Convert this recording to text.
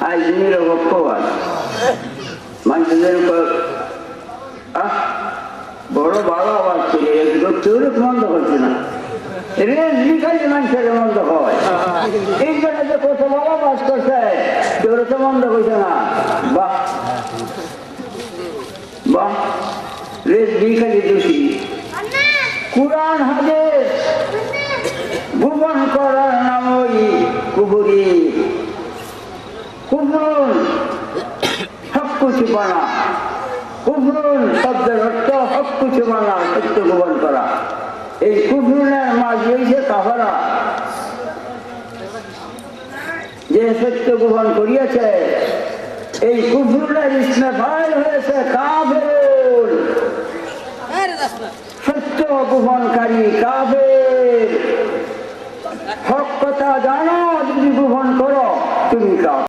আজ নিরবক্ষবাদ মানুষদের আহ বড় ভালো আওয়াজ ছিল একটু চুরুক মন্দ করছে না। লিখালি মানুষের মন্দ হয় এই জন্য যে না। বাহ। বাহ। রেল লিখালি দোষী। কোরআন, হাদিস। ভুবন করার নাম ওই কুবুরি। কুবরুন হক চুপানা কুবরুন শব্দের অর্থ হক চুপানা সত্য গোপন করা। এই কুবরুনের মাঝ হয়েছে কাহারা যে সত্য গোপন করিয়াছে, এই কুবরুনের ইসমে ভাই হয়েছে কাফেরুন সত্য গোপনকারী কাফের। হক কথা জানো, যদি গোপন করো, তুমি কাফের।